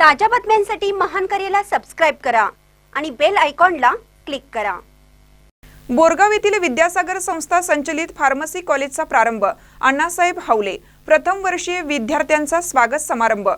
ताज्या बातम्यांसाठी महान करेला सबस्क्राईब करा आणि बेल आयकॉनला क्लिक करा. बोरगाव येथील विद्यासागर संस्था संचलित फार्मसी कॉलेजचा प्रारंभ अण्णासाहेब हावले प्रथम वर्षीय विद्यार्थ्यांचा स्वागत समारंभ.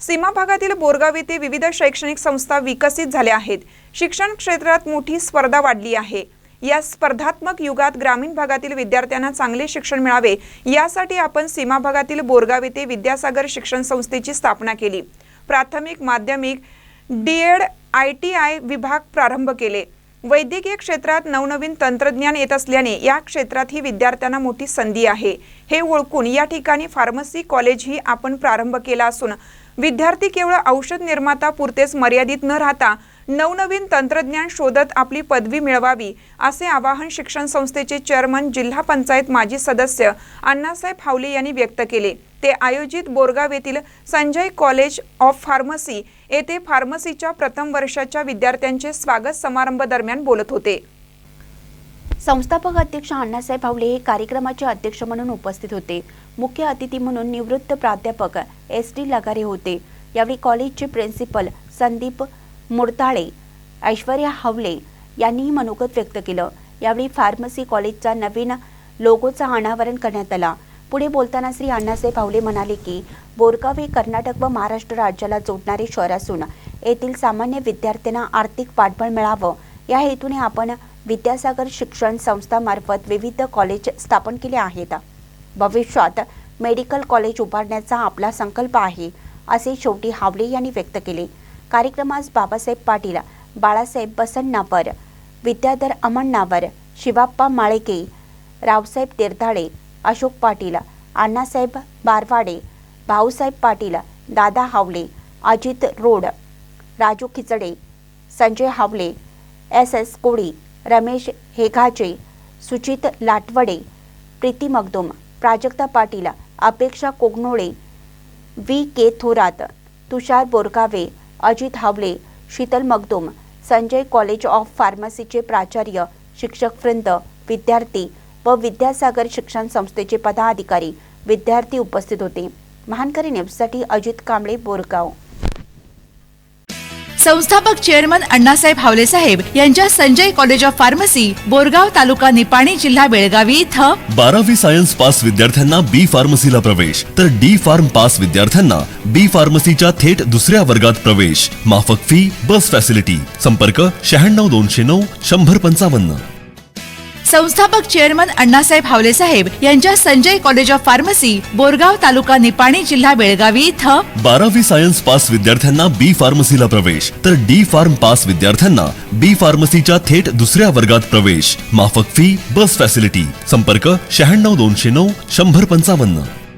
सीमा भागातील बोरगाव येथे विविध शैक्षणिक संस्था विकसित झाल्या आहेत. शिक्षण क्षेत्रात मोठी स्पर्धा वाढली आहे. या स्पर्धात्मक युगात ग्रामीण भागातील विद्यार्थ्यांना चांगले शिक्षण मिळावे यासाठी आपण सीमा भागातील बोरगाव येथे विद्यासागर शिक्षण संस्थेची स्थापना केली. प्राथमिक माध्यमिक डीएड आय टी आय विभाग प्रारंभ केले. वैद्यकीय क्षेत्रात नवनवीन तंत्रज्ञान येत असल्याने या क्षेत्रातही विद्यार्थ्यांना मोठी संधी आहे. हे ओळखून या ठिकाणी फार्मसी कॉलेजही आपण प्रारंभ केला असून विद्यार्थी केवळ औषध निर्माता पुरतेच मर्यादित न राहता नवनवीन तंत्रज्ञान शोधत आपली पदवी मिळवावी असे आवाहन शिक्षण संस्थेचे चेअरमन जिल्हा पंचायत माजी सदस्य अण्णासाहेब हावले यांनी व्यक्त केले. ते आयोजित बोरगाव येथील संजय कॉलेज ऑफ फार्मसी येथे फार्मसीच्या प्रथम वर्षाच्या विद्यार्थ्यांचे स्वागत समारंभ दरम्यान बोलत होते. संस्थापक अध्यक्ष अण्णासाहेब हावले हे कार्यक्रमाचे अध्यक्ष म्हणून उपस्थित होते. मुख्य अतिथी म्हणून निवृत्त प्राध्यापक एस डी लगारे होते. यावेळी कॉलेजचे प्रिन्सिपल संदीप मुरताळे ऐश्वर्या हावले यांनीही मनोगत व्यक्त केलं. यावेळी फार्मसी कॉलेजचा नवीन लोगोचा अनावरण करण्यात आला. पुढे बोलताना श्री अण्णासाहेब भावले म्हणाले की बोरगाव हे कर्नाटक व महाराष्ट्र राज्याला जोडणारे शहर असून येथील सामान्य विद्यार्थ्यांना आर्थिक पाठबळ मिळावं. या हेतूने आपण विद्यासागर शिक्षण संस्थामार्फत विविध कॉलेज स्थापन केले आहेत. भविष्यात मेडिकल कॉलेज उभारण्याचा आपला संकल्प आहे असे शेवटी हावले यांनी व्यक्त केले. कार्यक्रमास Babasaheb Patil Balasaheb बसण्णावर Vidyadhar अमण्णावर Shivappa माळेके Raosaheb तेरताळे Ashok Patil Annasaheb Barwade Bhausaheb Patil Dada Havale Ajit Rode Raju Khichade Sanjay Havale S S Koli Ramesh Heghache Suchit Latwade Preeti Magdum Prajakta Patil Apeksha Kognole V K Thorat Tushar Borgave Ajit Havale Sheetal Magdum Sanjay college of फार्मसीचे प्राचार्य शिक्षकवृंद विद्यार्थी व विद्यासागर शिक्षण संस्थेचे पदाधिकारी विद्यार्थी उपस्थित होते. महानकरी न्यूजसाठी अजित कांबळे बोरगाव. संस्थापक चेअरमन अण्णासाहेब हावले साहेब यांच्या Sanjay college of pharmacy Borgaon taluka Nipani जिल्हा बेळगावी इथं. बारावी सायन्स पास विद्यार्थ्यांना बी फार्मसीला प्रवेश तर डी फार्म पास विद्यार्थ्यांना बी फार्मसीच्या थेट दुसऱ्या वर्गात प्रवेश. माफक फी बस फॅसिलिटी संपर्क शहाण्णव दोनशे नऊ शंभर पंचावन्न. संस्थापक चेअरमन अण्णासाहेब हावले साहेब यांच्या Sanjay college of pharmacy Borgaon taluka Nipani जिल्हा बेळगावी इथं. बारावी सायन्स पास विद्यार्थ्यांना बी फार्मसीला प्रवेश तर डी फार्म पास विद्यार्थ्यांना बी फार्मसीच्या थेट दुसऱ्या वर्गात प्रवेश. माफक फी बस फॅसिलिटी संपर्क शहाण्णव दोनशे नऊ शंभर पंचावन्न.